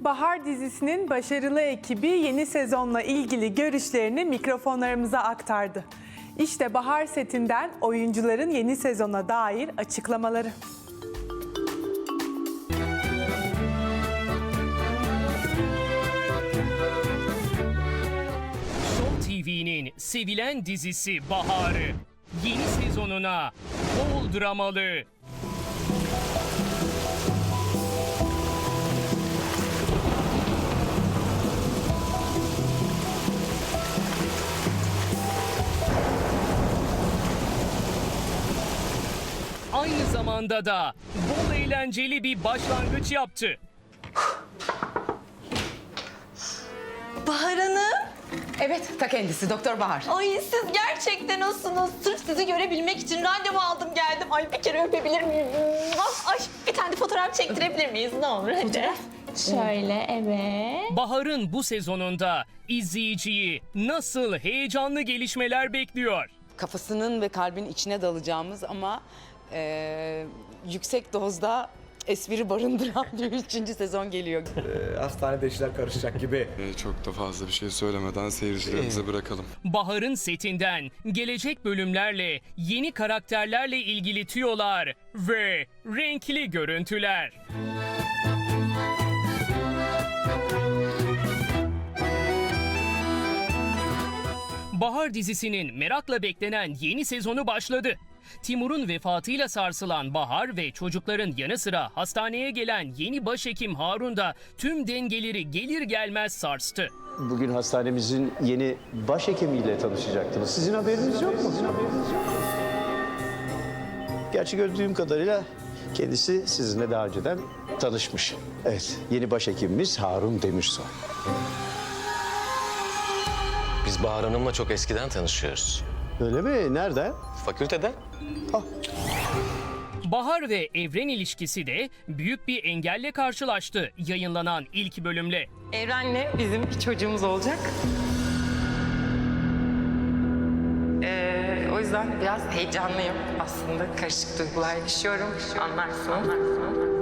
Bahar dizisinin başarılı ekibi yeni sezonla ilgili görüşlerini mikrofonlarımıza aktardı. İşte Bahar setinden oyuncuların yeni sezona dair açıklamaları. Show TV'nin sevilen dizisi Baharı yeni sezonuna bol dramalı, aynı zamanda da bol eğlenceli bir başlangıç yaptı. Bahar Hanım. Evet, ta kendisi Doktor Bahar. Ay siz gerçekten nasılsınız? Sırf sizi görebilmek için randevu aldım geldim. Ay bir kere öpebilir miyim? Ay bir tane de fotoğraf çektirebilir miyiz? Ne olur hadi. Şöyle evet. Bahar'ın bu sezonunda izleyiciyi nasıl heyecanlı gelişmeler bekliyor? Kafasının ve kalbin içine dalacağımız ama eee, yüksek dozda espri barındıran bir üçüncü sezon geliyor. Ee, hastanede işler karışacak gibi. Ee, Çok da fazla bir şey söylemeden seyircilerimize bırakalım. Bahar'ın setinden gelecek bölümlerle yeni karakterlerle ilgili tüyolar ve renkli görüntüler. Bahar dizisinin merakla beklenen yeni sezonu başladı. Timur'un vefatıyla sarsılan Bahar ve çocukların yanı sıra hastaneye gelen yeni başhekim Harun da tüm dengeleri gelir gelmez sarstı. Bugün hastanemizin yeni başhekimiyle tanışacaktınız. Sizin haberiniz yok mu? Gerçi gördüğüm kadarıyla kendisi sizinle daha önceden tanışmış. Evet, yeni başhekimimiz Harun Demirsoy. Biz Bahar Hanım'la çok eskiden tanışıyoruz. Öyle mi? Nerede? Fakültede. Bahar ve Evren ilişkisi de büyük bir engelle karşılaştı yayınlanan ilk bölümle. Evren'le bizim bir çocuğumuz olacak. Ee, o yüzden biraz heyecanlıyım aslında. Karışık duygular yaşıyorum. Anlarsın. anlarsın. Böyle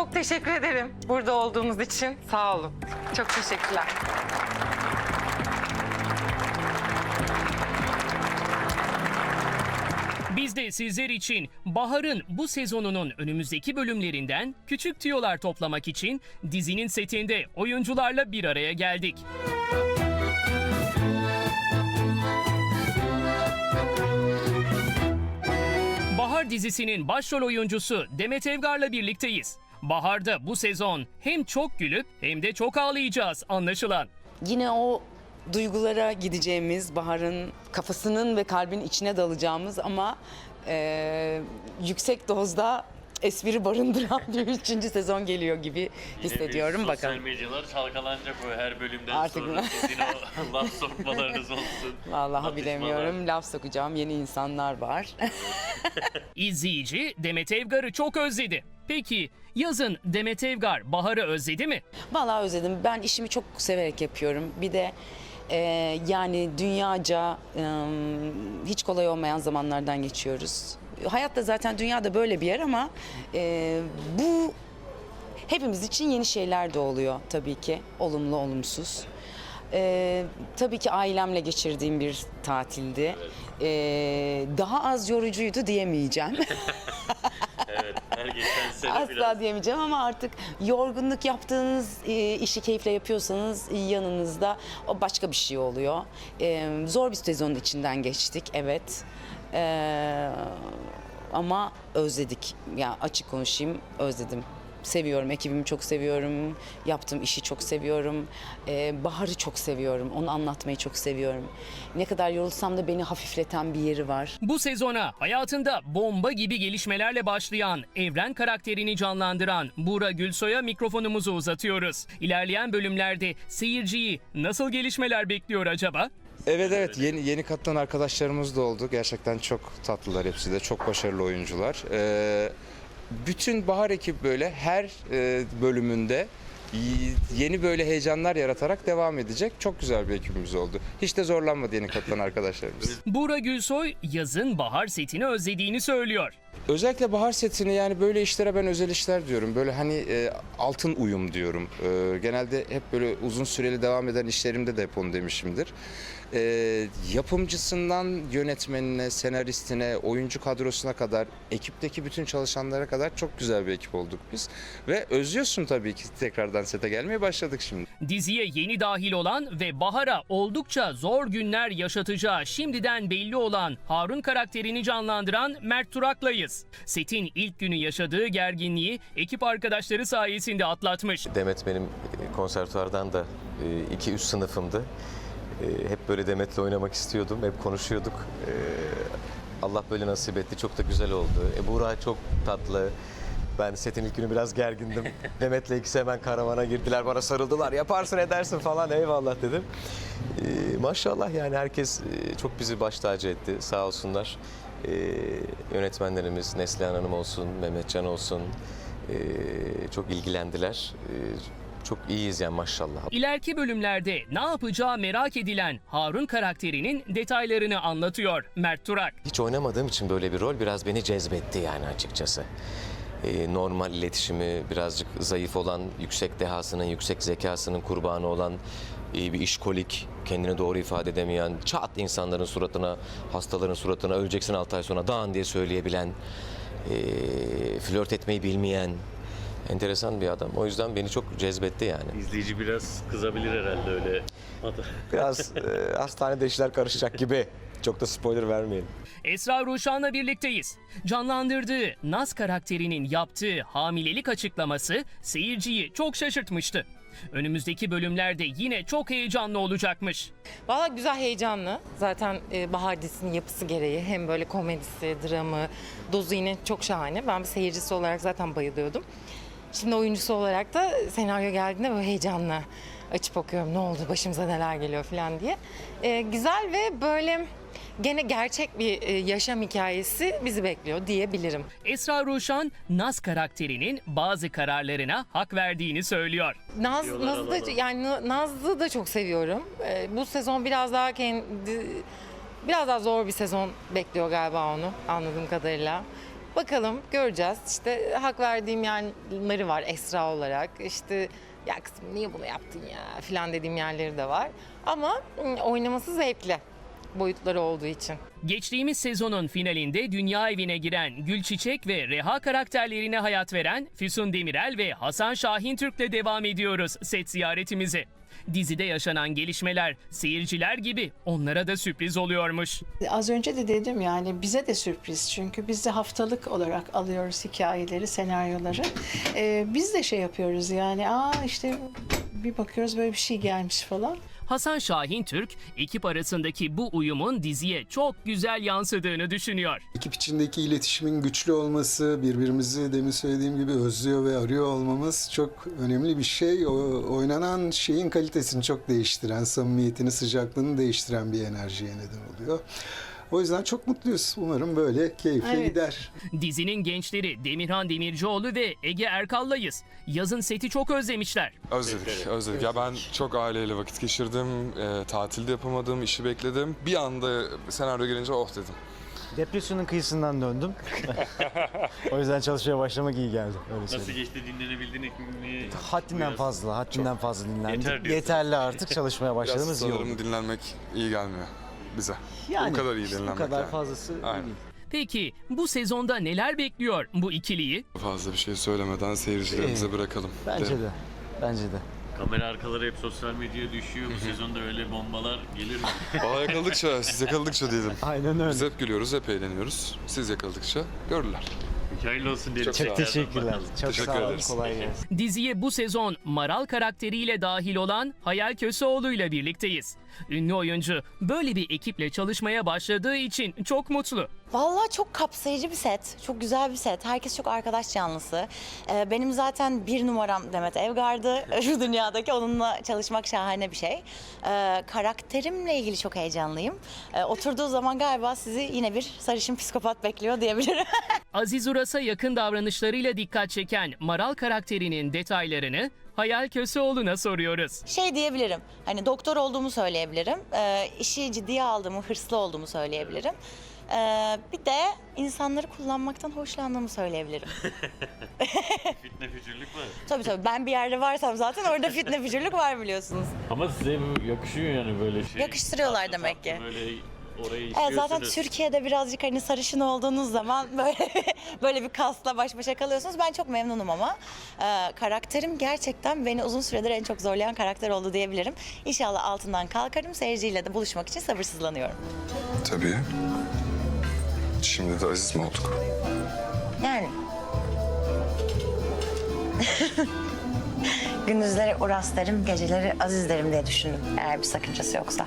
çok teşekkür ederim burada olduğunuz için. Sağ olun. Çok teşekkürler. Biz de sizler için Bahar'ın bu sezonunun önümüzdeki bölümlerinden küçük tüyolar toplamak için dizinin setinde oyuncularla bir araya geldik. Bahar dizisinin başrol oyuncusu Demet Evgar'la birlikteyiz. Bahar'da bu sezon hem çok gülüp hem de çok ağlayacağız anlaşılan. Yine o duygulara gideceğimiz, Bahar'ın kafasının ve kalbin içine dalacağımız ama eee, yüksek dozda espri barındıran bir üçüncü sezon geliyor gibi hissediyorum. Sosyal Bakalım. medyalar çalkalanacak o her bölümden Artık sonra. Sizin o laf sokmalarınız olsun. Vallahi atışmalar. bilemiyorum. Laf sokacağım yeni insanlar var. İzleyici Demet Evgar'ı çok özledi. Peki yazın Demet Evgar Bahar'ı özledi mi? Vallahi özledim. Ben işimi çok severek yapıyorum. Bir de e, yani dünyaca e, hiç kolay olmayan zamanlardan geçiyoruz. Hayat da zaten dünyada böyle bir yer ama e, bu hepimiz için yeni şeyler de oluyor tabii ki. Olumlu, olumsuz. E, tabii ki ailemle geçirdiğim bir tatildi. E, daha az yorucuydu diyemeyeceğim. Her geçen sene Asla biraz diyemeyeceğim ama artık yorgunluk yaptığınız e, işi keyifle yapıyorsanız yanınızda o başka bir şey oluyor. E, zor bir sezonun içinden geçtik evet. E, ama özledik. Ya açık konuşayım özledim. Seviyorum, ekibimi çok seviyorum, yaptığım işi çok seviyorum, E, Bahar'ı çok seviyorum, onu anlatmayı çok seviyorum. Ne kadar yorulsam da beni hafifleten bir yeri var. Bu sezona hayatında bomba gibi gelişmelerle başlayan Evren karakterini canlandıran Buğra Gülsoy'a mikrofonumuzu uzatıyoruz. İlerleyen bölümlerde seyirciyi nasıl gelişmeler bekliyor acaba? Evet evet yeni yeni katılan arkadaşlarımız da oldu. Gerçekten çok tatlılar hepsi de. Çok başarılı oyuncular. Ee, bütün Bahar ekip böyle her e, bölümünde yeni böyle heyecanlar yaratarak devam edecek. Çok güzel bir ekibimiz oldu. Hiç de zorlanmadı yeni katılan arkadaşlarımız. Buğra Gülsoy yazın bahar setini özlediğini söylüyor. Özellikle bahar setini yani böyle işlere ben özel işler diyorum. Böyle hani e, altın uyum diyorum. E, genelde hep böyle uzun süreli devam eden işlerimde de hep onu demişimdir. E, yapımcısından yönetmenine, senaristine, oyuncu kadrosuna kadar, ekipteki bütün çalışanlara kadar çok güzel bir ekip olduk biz. Ve özlüyorsun tabii ki tekrardan sete gelmeye başladık şimdi. Diziye yeni dahil olan ve Bahar'a oldukça zor günler yaşatacağı şimdiden belli olan Harun karakterini canlandıran Mert Turak'layız. Setin ilk günü yaşadığı gerginliği ekip arkadaşları sayesinde atlatmış. Demet benim e, konservatuardan da 2 üst sınıfımdı. E, Hep böyle Demet'le oynamak istiyordum. Hep konuşuyorduk. E, Allah böyle nasip etti. Çok da güzel oldu. E, Buğra çok tatlı. Ben setin ilk günü biraz gergindim. Demet'le ikisi hemen karavana girdiler. Bana sarıldılar. Yaparsın edersin falan. Eyvallah dedim. E, maşallah yani herkes e, çok bizi baş tacı etti. Sağ olsunlar. E, yönetmenlerimiz Neslihan Hanım olsun, Mehmetcan olsun. e, çok ilgilendiler. E, çok iyiyiz yani maşallah. İleriki bölümlerde ne yapacağı merak edilen Harun karakterinin detaylarını anlatıyor Mert Turak. Hiç oynamadığım için böyle bir rol biraz beni cezbetti yani açıkçası. Normal iletişimi birazcık zayıf olan, yüksek dehasının, yüksek zekasının kurbanı olan bir işkolik, kendini doğru ifade edemeyen, çat insanların suratına, hastaların suratına öleceksin 6 ay sonra dağın diye söyleyebilen, e, flört etmeyi bilmeyen, enteresan bir adam. O yüzden beni çok cezbetti yani. İzleyici biraz kızabilir herhalde öyle. Biraz e, hastanede işler karışacak gibi. Çok da spoiler vermeyelim. Esra Ruşan'la birlikteyiz. Canlandırdığı Naz karakterinin yaptığı hamilelik açıklaması seyirciyi çok şaşırtmıştı. Önümüzdeki bölümlerde yine çok heyecanlı olacakmış. Valla güzel heyecanlı. Zaten e, Bahar dizisinin yapısı gereği hem böyle komedisi, dramı, dozu yine çok şahane. Ben bir seyircisi olarak zaten bayılıyordum. Şimdi oyuncusu olarak da senaryo geldiğinde böyle heyecanlı açıp okuyorum ne oldu başımıza neler geliyor falan diye. E, güzel ve böyle gene gerçek bir e, yaşam hikayesi bizi bekliyor diyebilirim. Esra Ruşan, Naz karakterinin bazı kararlarına hak verdiğini söylüyor. Naz, Diyorlar Naz'ı da, alalım. yani Na- Naz'ı da çok seviyorum. Ee, bu sezon biraz daha kendi biraz daha zor bir sezon bekliyor galiba onu anladığım kadarıyla. Bakalım göreceğiz. İşte hak verdiğim yanları var Esra olarak. İşte ya kızım niye bunu yaptın ya falan dediğim yerleri de var. Ama mm, oynaması zevkli boyutları olduğu için. Geçtiğimiz sezonun finalinde dünya evine giren Gülçiçek ve Reha karakterlerine hayat veren Füsun Demirel ve Hasan Şahin Türk'le devam ediyoruz set ziyaretimizi. Dizide yaşanan gelişmeler seyirciler gibi onlara da sürpriz oluyormuş. Az önce de dedim yani bize de sürpriz çünkü biz de haftalık olarak alıyoruz hikayeleri, senaryoları. Ee, biz de şey yapıyoruz yani aa işte bir bakıyoruz böyle bir şey gelmiş falan. Hasan Şahin Türk ekip arasındaki bu uyumun diziye çok güzel yansıdığını düşünüyor. Ekip içindeki iletişimin güçlü olması, birbirimizi demin söylediğim gibi özlüyor ve arıyor olmamız çok önemli bir şey. O, oynanan şeyin kalitesini çok değiştiren, samimiyetini, sıcaklığını değiştiren bir enerjiye neden oluyor. O yüzden çok mutluyuz. Umarım böyle keyifle Evet. gider. Dizinin gençleri Demirhan Demircioğlu ve Ege Erkal'layız. Yazın seti çok özlemişler. Özledik, özledik. Ya ben çok aileyle vakit geçirdim. E, tatilde yapamadım, işi bekledim. Bir anda senaryo gelince oh dedim. Depresyonun kıyısından döndüm. o yüzden çalışmaya başlamak iyi geldi. Öyle Nasıl söyleyeyim. geçti dinlenebildin mi? Haddinden fazla, haddinden fazla dinlendim. Yeter diyorsun. Yeterli artık çalışmaya Biraz başladığımız iyi sanırım oldu. dinlenmek iyi gelmiyor bize. bu kadar iyi Bu dinlenmek kadar yani. fazlası iyi Aynen. değil. Peki bu sezonda neler bekliyor bu ikiliyi? Fazla bir şey söylemeden seyircilerimize İyi. bırakalım. Bence derim. de. Bence de. Kamera arkaları hep sosyal medyaya düşüyor. Bu sezonda öyle bombalar gelir mi? Valla yakaladıkça, siz yakaladıkça diyelim. Aynen öyle. Biz hep gülüyoruz, hep eğleniyoruz. Siz yakaladıkça görürler. Hayırlı olsun diyelim. Çok Çok teşekkürler. Çok Teşekkür sağ olun. ederiz. Kolay gelsin. Diziye bu sezon Maral karakteriyle dahil olan Hayal Köseoğlu ile birlikteyiz. Ünlü oyuncu böyle bir ekiple çalışmaya başladığı için çok mutlu. Vallahi çok kapsayıcı bir set. Çok güzel bir set. Herkes çok arkadaş canlısı. Ee, benim zaten bir numaram Demet Evgar'dı şu dünyadaki. Onunla çalışmak şahane bir şey. Ee, karakterimle ilgili çok heyecanlıyım. Ee, oturduğu zaman galiba sizi yine bir sarışın psikopat bekliyor diyebilirim. Aziz Uras'a yakın davranışlarıyla dikkat çeken Maral karakterinin detaylarını Hayal Köseoğlu'na soruyoruz. Şey diyebilirim, hani doktor olduğumu söyleyebilirim, ee, işi ciddiye aldığımı, hırslı olduğumu söyleyebilirim. Ee, bir de insanları kullanmaktan hoşlandığımı söyleyebilirim. Fitne fücürlük var. tabii tabii ben bir yerde varsam zaten orada fitne fücürlük var biliyorsunuz. Ama size yakışıyor yani böyle şey. Yakıştırıyorlar demek ki. Böyle orayı Evet, işliyorsunuz. zaten Türkiye'de birazcık hani sarışın olduğunuz zaman böyle böyle bir kasla baş başa kalıyorsunuz. Ben çok memnunum ama Ee, karakterim gerçekten beni uzun süredir en çok zorlayan karakter oldu diyebilirim. İnşallah altından kalkarım. Seyirciyle de buluşmak için sabırsızlanıyorum. Tabii. Şimdi de Aziz mi olduk? Yani. Gündüzleri Uras derim, geceleri Aziz derim diye düşündüm. Eğer bir sakıncası yoksa.